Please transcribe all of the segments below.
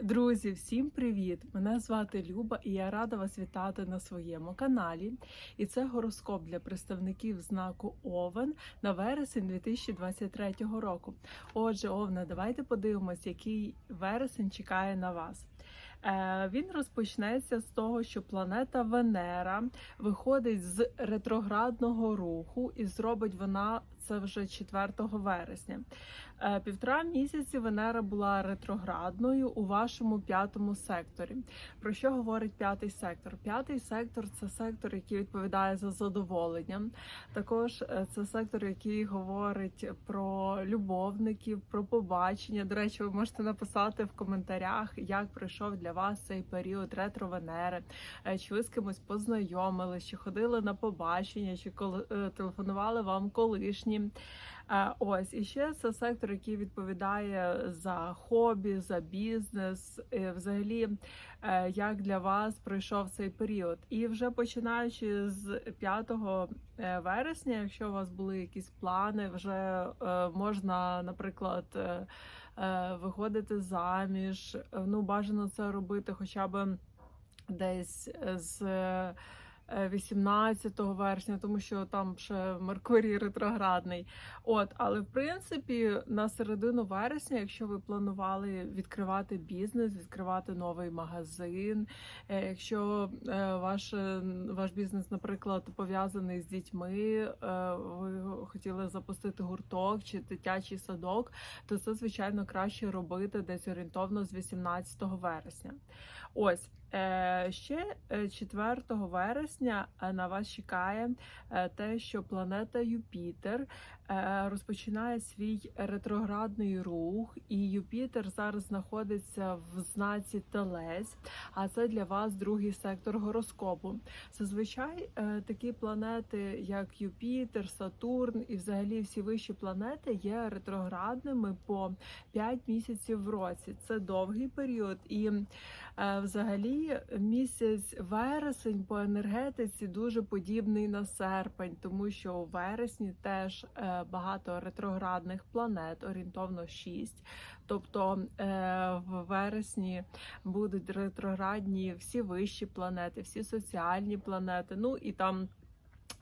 Друзі, всім привіт! Мене звати Люба і я рада вас вітати на своєму каналі. І це гороскоп для представників знаку Овен на вересень 2023 року. Отже, Овна, давайте подивимось, який вересень чекає на вас. Е, Він розпочнеться з того, що планета Венера виходить з ретроградного руху, і зробить вона це вже 4 вересня. Е, Півтора місяці Венера була ретроградною у вашому п'ятому секторі. Про що говорить п'ятий сектор? П'ятий сектор це сектор, який відповідає за задоволення. Також е, це сектор, який говорить про любовників, про побачення. До речі, ви можете написати в коментарях, як пройшов для вас цей період ретро Венери, Е, чи ви з кимось познайомились, чи ходили на побачення, чи телефонували вам колишні. Е, Ось і ще це сектор, який відповідає за хобі, за бізнес, взагалі, е, як для вас пройшов цей період. І вже починаючи з 5 е, вересня, якщо у вас були якісь плани, вже можна, наприклад. Виходити заміж, ну бажано це робити хоча б десь з 18 вересня, тому що там ще Меркурій ретроградний. От, але в принципі на середину вересня, якщо ви планували відкривати бізнес, відкривати новий магазин, е, якщо е, ваш, е, ваш бізнес, наприклад, пов'язаний з дітьми, е, ви хотіли запустити гурток чи дитячий садок, то це звичайно краще робити десь орієнтовно з 18 вересня. Ось. Е, Ще е, 4 вересня е, на вас чекає е, те, що планета Юпітер е, розпочинає свій ретроградний рух, і Юпітер зараз знаходиться в знаці Телець, а це для вас другий сектор гороскопу. Зазвичай е, такі планети, як Юпітер, Сатурн і взагалі всі вищі планети є ретроградними по 5 місяців в році. Це довгий період і Е, Взагалі, місяць вересень по енергетиці дуже подібний на серпень, тому що у вересні теж е, багато ретроградних планет, орієнтовно 6. Тобто е, в вересні будуть ретроградні всі вищі планети, всі соціальні планети. Ну і там.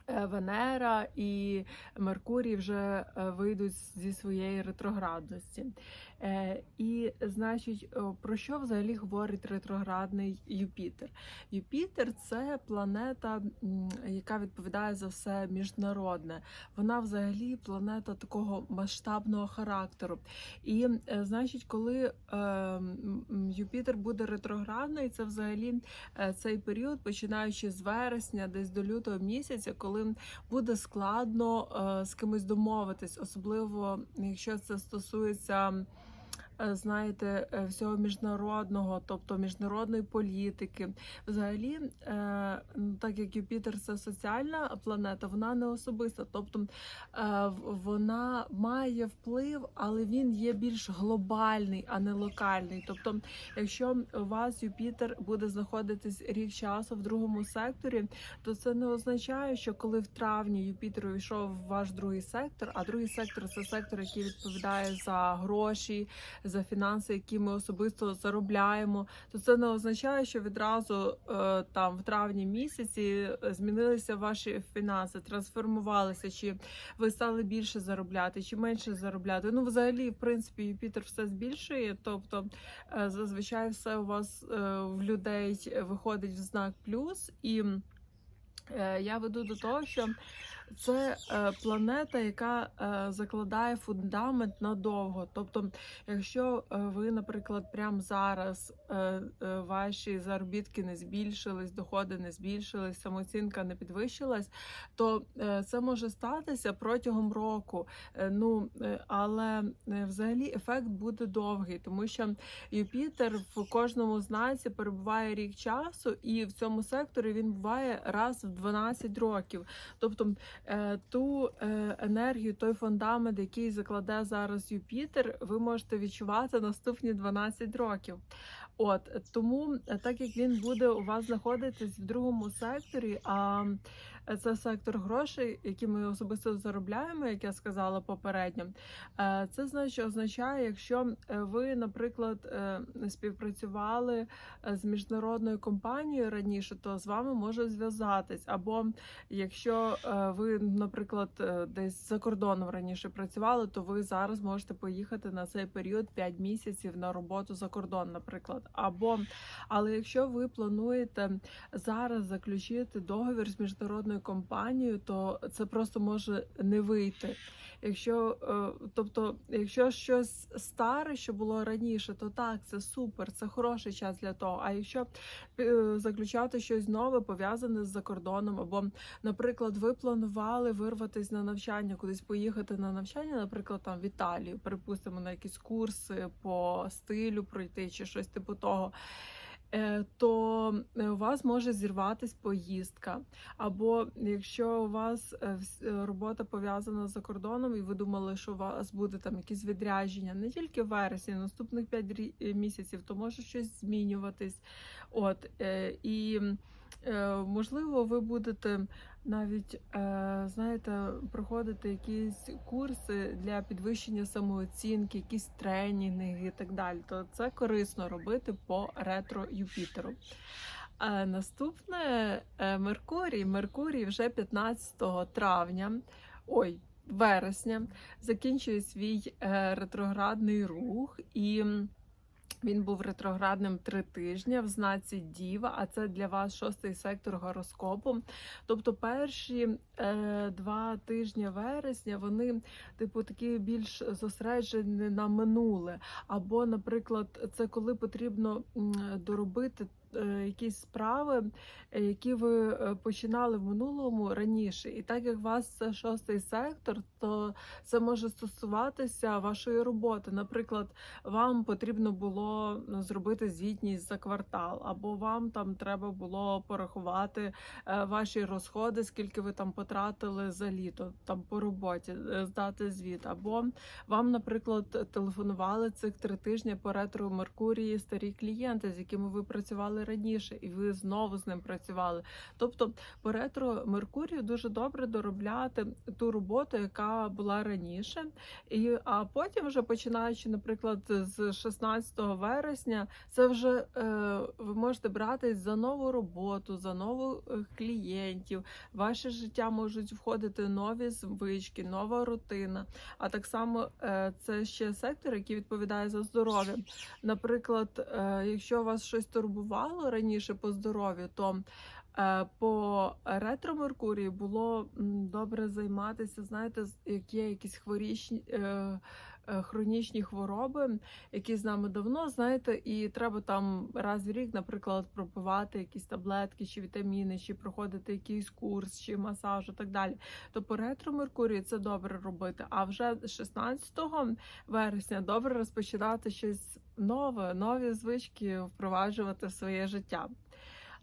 е, Венера і Меркурій вже е, вийдуть зі своєї ретроградності. Е, І значить, про що взагалі говорить ретроградний Юпітер? Юпітер це планета, яка відповідає за все міжнародне. Вона взагалі планета такого масштабного характеру. І е, значить, коли е, Юпітер буде ретроградний, це взагалі е, цей період, починаючи з вересня, десь до лютого місяця, коли буде складно е, з кимось домовитись, особливо якщо це стосується. Е, Знаєте, е, всього міжнародного, тобто міжнародної політики. Взагалі, е, ну, так як Юпітер це соціальна планета, вона не особиста. Тобто вона має вплив, але він є більш глобальний, а не локальний. Тобто, якщо у вас Юпітер буде знаходитись рік часу в другому секторі, то це не означає, що коли в травні Юпітер увійшов в ваш другий сектор, а другий сектор це сектор, який відповідає за гроші, за фінанси, які ми особисто заробляємо, то це не означає, що відразу е, там в травні місяці е, змінилися ваші фінанси, трансформувалися, чи ви стали більше заробляти, чи менше заробляти. Ну, взагалі, в принципі, Юпітер все збільшує, тобто е, зазвичай все у вас в людей виходить в знак плюс і. Я веду до того, що це е, планета, яка е, закладає фундамент надовго. Тобто, якщо е, ви, наприклад, прямо зараз ваші заробітки не збільшились, доходи не збільшились, самооцінка не підвищилась, то це може статися протягом року. Ну але взагалі ефект буде довгий, тому що Юпітер в кожному знаці перебуває рік часу, і в цьому секторі він буває раз в 12 років. Тобто ту е, енергію, той фундамент, який закладе зараз Юпітер, ви можете відчувати наступні 12 років. От тому, е, так як він буде у вас знаходитись в другому секторі, а е, це сектор грошей, які ми особисто заробляємо, як я сказала попередньо. Е, Це значить означає, якщо е, ви, наприклад, е, співпрацювали з міжнародною компанією раніше, то з вами може зв'язатись. Або якщо ви, наприклад, десь за кордоном раніше працювали, то ви зараз можете поїхати на цей період 5 місяців на роботу за кордон, наприклад. Або але якщо ви плануєте зараз заключити договір з міжнародною компанією, то це просто може не вийти. Якщо, е, тобто, якщо щось старе, що було раніше, то так, це супер, це хороший час для того. А якщо е, заключати щось нове, пов'язане з закордоном, або, наприклад, ви планували вирватися на навчання, кудись поїхати на навчання, наприклад, там в Італію, припустимо, на якісь курси по стилю пройти чи щось типу того. Е, То е, у вас може зірватись поїздка, або якщо у вас е, робота пов'язана з закордоном, і ви думали, що у вас буде там якісь відрядження не тільки в вересні, наступних 5 місяців, то може щось змінюватись. От і можливо, ви будете навіть е, знаєте, проходити якісь курси для підвищення самооцінки, якісь тренінги і так далі. То це корисно робити по ретро Юпітеру. Е, Наступне е, Меркурій. Меркурій вже 15 травня. Ой. Вересня закінчує свій е, ретроградний рух, і він був ретроградним три тижні в знаці Діва, а це для вас шостий сектор гороскопу. Тобто перші е, два тижні вересня вони, типу, такі більш зосереджені на минуле. Або, наприклад, це коли потрібно доробити. Е, Якісь справи, е, які ви е, починали в минулому раніше, і так як у вас це шостий сектор, то це може стосуватися вашої роботи. Наприклад, вам потрібно було ну, зробити звітність за квартал, або вам там треба було порахувати ваші розходи, скільки ви там потратили за літо, там по роботі, здати звіт, або вам, наприклад, телефонували цих три тижні по ретро Меркурії старі клієнти, з якими ви працювали раніше, і ви знову з ним працювали. Тобто по ретро Меркурію дуже добре доробляти ту роботу, яка була раніше, і а потім, вже починаючи, наприклад, з 16 вересня, це вже е, ви можете братись за нову роботу, за нових е, клієнтів. Ваше життя можуть входити нові звички, нова рутина. А так само е, це ще сектор, який відповідає за здоров'я. Наприклад, е, якщо вас щось турбувало раніше по здоров'ю, то по ретро Меркурії було добре займатися, знаєте, як є якісь хворічні. Е, е, Хронічні хвороби, які з нами давно, знаєте, і треба там раз в рік, наприклад, пропивати якісь таблетки чи вітаміни, чи проходити якийсь курс, чи масаж, і так далі. То по ретро Меркурію це добре робити. А вже 16 вересня добре розпочинати щось нове, нові звички впроваджувати в своє життя.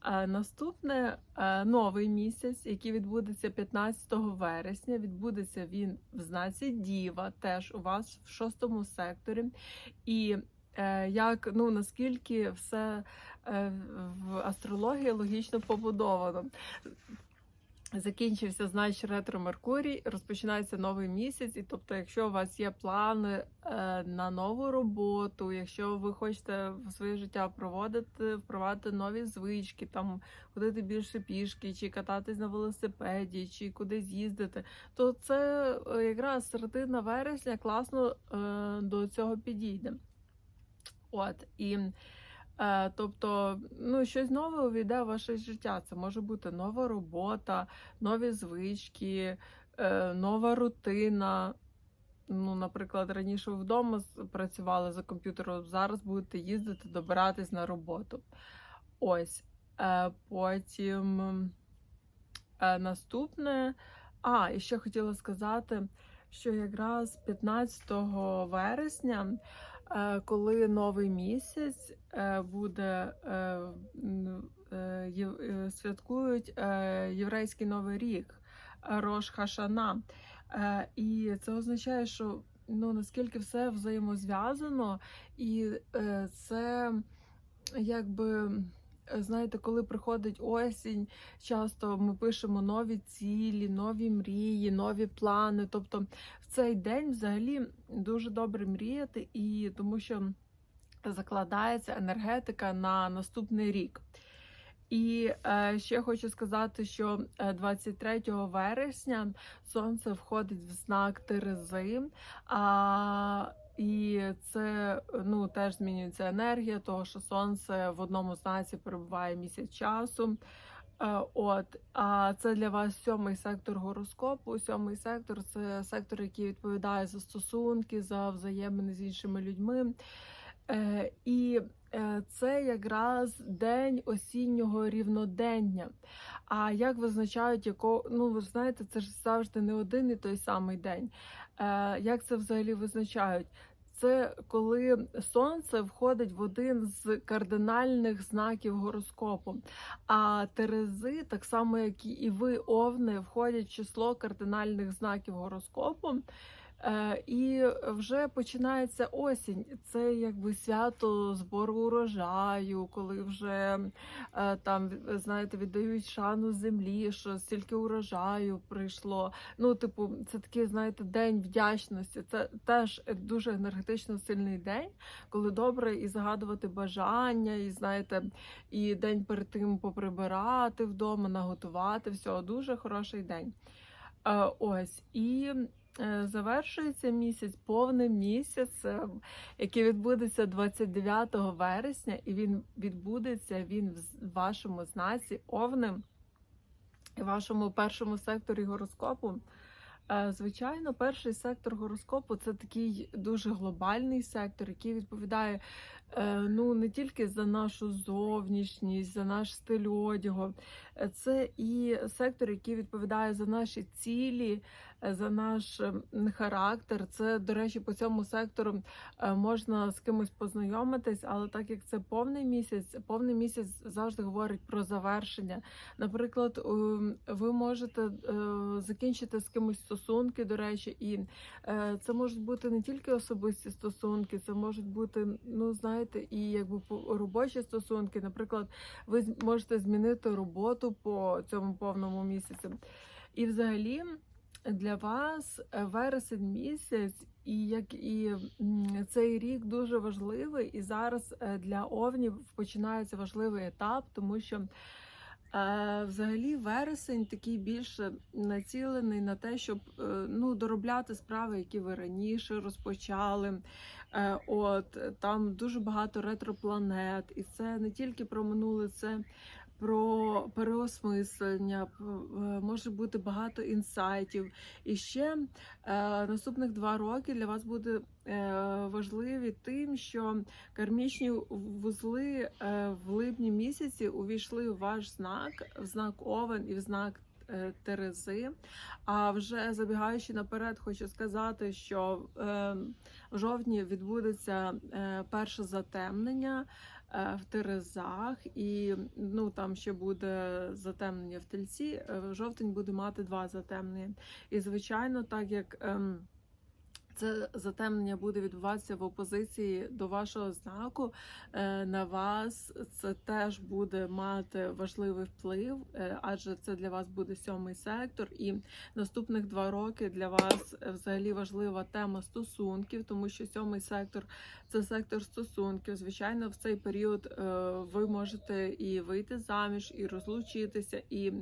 Наступне е, новий місяць, який відбудеться 15 вересня. Відбудеться він в знаці Діва, теж у вас в шостому секторі. І е, як ну наскільки все е, в астрології логічно побудовано. Закінчився значить ретро Меркурій, розпочинається новий місяць, і тобто, якщо у вас є плани е, на нову роботу, якщо ви хочете в своє життя проводити, впровадити нові звички, там ходити більше пішки, чи кататись на велосипеді, чи кудись їздити, то це е, якраз середина вересня класно е, до цього підійде. От і. Е, Тобто, ну, щось нове увійде в ваше життя. Це може бути нова робота, нові звички, е, нова рутина. Ну, наприклад, раніше ви вдома працювали за комп'ютером, зараз будете їздити, добиратись на роботу. Ось. Е, Потім наступне. А, і ще хотіла сказати, що якраз 15 вересня, коли новий місяць е, буде, е, е, е, святкують е, єврейський новий рік Рош Хашана. Е, І це означає, що ну наскільки все взаємозв'язано, і е, це якби е, знаєте, коли приходить осінь, часто ми пишемо нові цілі, нові мрії, нові плани. Тобто в цей день взагалі дуже добре мріяти, і тому що закладається енергетика на наступний рік. І е, ще хочу сказати, що е, 23 вересня сонце входить в знак Терези. А, і це ну теж змінюється енергія, того що сонце в одному знаці перебуває місяць часу. Е, От, а це для вас сьомий сектор гороскопу. Сьомий сектор це сектор, який відповідає за стосунки, за взаємини з іншими людьми. Е, І е, це якраз день осіннього рівнодення. А як визначають, яко, ну ви знаєте, це ж завжди не один і той самий день. Як це взагалі визначають? Це коли сонце входить в один з кардинальних знаків гороскопу. А Терези, так само як і ви, Овни, входять в число кардинальних знаків гороскопу. Е, І вже починається осінь. Це якби свято збору урожаю, коли вже е, там знаєте, віддають шану землі, що стільки урожаю прийшло. Ну, типу, це такий, знаєте, день вдячності. Це теж дуже енергетично сильний день, коли добре і загадувати бажання, і знаєте, і день перед тим поприбирати вдома, наготувати всього. Дуже хороший день. Е, Ось і. Е, Завершується місяць повним місяцем, який відбудеться 29 вересня, і він відбудеться він в вашому знаці Овним і вашому першому секторі гороскопу. Е, Звичайно, перший сектор гороскопу це такий дуже глобальний сектор, який відповідає е, ну не тільки за нашу зовнішність, за наш стиль одягу, Е, це і сектор, який відповідає за наші цілі, е, за наш характер. Це, до речі, по цьому сектору е, можна з кимось познайомитись, але так як це повний місяць, повний місяць завжди говорить про завершення. Наприклад, ви можете е, закінчити з кимось стосунки, до речі, і е, це можуть бути не тільки особисті стосунки, це можуть бути, ну знаєте, і якби робочі стосунки. Наприклад, ви можете змінити роботу по цьому повному місяці. І взагалі для вас е, вересень місяць, і як і цей рік дуже важливий, і зараз е, для овнів починається важливий етап, тому що. Е, Взагалі, вересень такий більше націлений на те, щоб ну, доробляти справи, які ви раніше розпочали. От там дуже багато ретропланет, і це не тільки про минуле, це про переосмислення, е, може бути багато інсайтів. І ще е, наступних два роки для вас буде е, важливі тим, що кармічні вузли е, в липні місяці увійшли в ваш знак, в знак Овен і в знак. е, Терези, а вже забігаючи наперед, хочу сказати, що е, в жовтні відбудеться е, перше затемнення в Терезах, і ну там ще буде затемнення в тельці. е, Жовтень буде мати два затемнення. І звичайно, так як. ем, це затемнення буде відбуватися в опозиції до вашого знаку. е, На вас це теж буде мати важливий вплив, е, адже це для вас буде сьомий сектор, і наступних два роки для вас взагалі важлива тема стосунків, тому що сьомий сектор це сектор стосунків. Звичайно, в цей період е, ви можете і вийти заміж, і розлучитися, і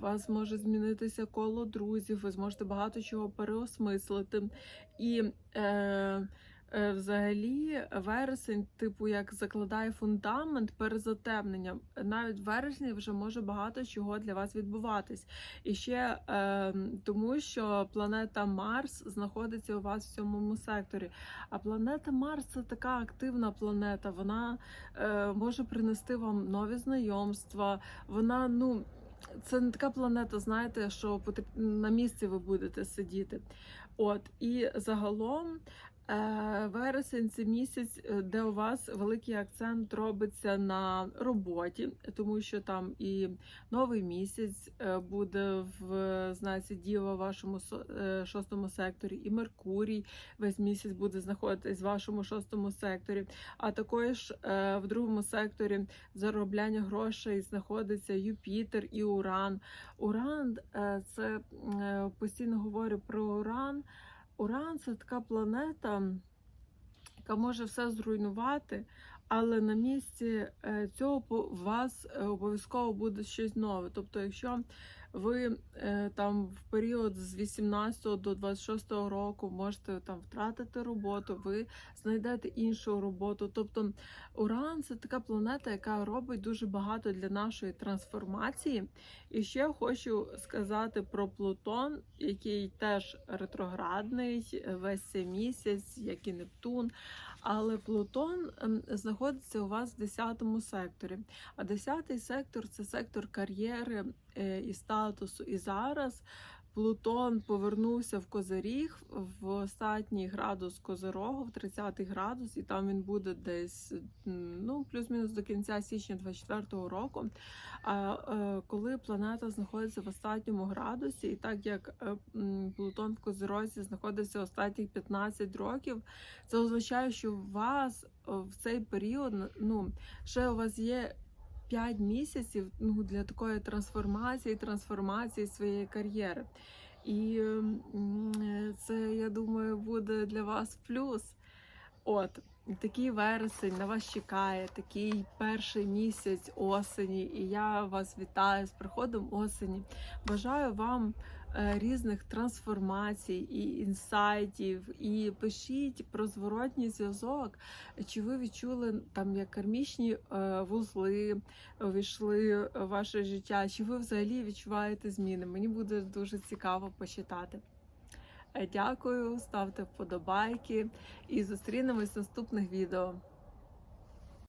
вас може змінитися коло друзів. Ви зможете багато чого переосмислити. І е, е, взагалі вересень, типу, як закладає фундамент перед затемненням. Навіть в вересні вже може багато чого для вас відбуватись. І ще е, тому, що планета Марс знаходиться у вас в сьомому секторі. А планета Марс це така активна планета. Вона е, може принести вам нові знайомства. Вона, ну. Це не така планета, знаєте, що на місці ви будете сидіти. От і загалом Вересень це місяць, е, де у вас великий акцент робиться на роботі, тому що там і новий місяць е, буде в знаці Діва в вашому е, шостому секторі, і Меркурій весь місяць буде знаходитись в вашому шостому секторі. А також е, в другому секторі заробляння грошей знаходиться Юпітер і Уран. Уран е, це е, постійно говорю про Уран. Уран це така планета, яка може все зруйнувати, але на місці е, цього у вас е, обов'язково буде щось нове. Тобто, якщо ви е, там в період з 18 до 26 року можете там втратити роботу, ви знайдете іншу роботу. Тобто Уран це така планета, яка робить дуже багато для нашої трансформації. І ще хочу сказати про Плутон, який теж ретроградний е, весь цей місяць, як і Нептун. Але Плутон ем, знаходиться у вас в 10 секторі. А 10 сектор це сектор кар'єри е, і статусу. І зараз Плутон повернувся в Козиріг в остатній градус Козирогу, в 30 градус, і там він буде десь ну, плюс-мінус до кінця січня 24 року. А е, коли планета знаходиться в останньому градусі, і так як е, Плутон в Козирозі знаходився останніх 15 років, це означає, що у вас е, в цей період ну, ще у вас є 5 місяців ну, для такої трансформації, трансформації своєї кар'єри. І це, я думаю, буде для вас плюс. От, такий вересень на вас чекає, такий перший місяць осені, і я вас вітаю з приходом осені. Бажаю вам різних трансформацій і інсайтів, і пишіть про зворотній зв'язок. Чи ви відчули там як кармічні е, вузли увійшли в ваше життя? Чи ви взагалі відчуваєте зміни? Мені буде дуже цікаво почитати. Е, Дякую, ставте вподобайки і зустрінемось в наступних відео.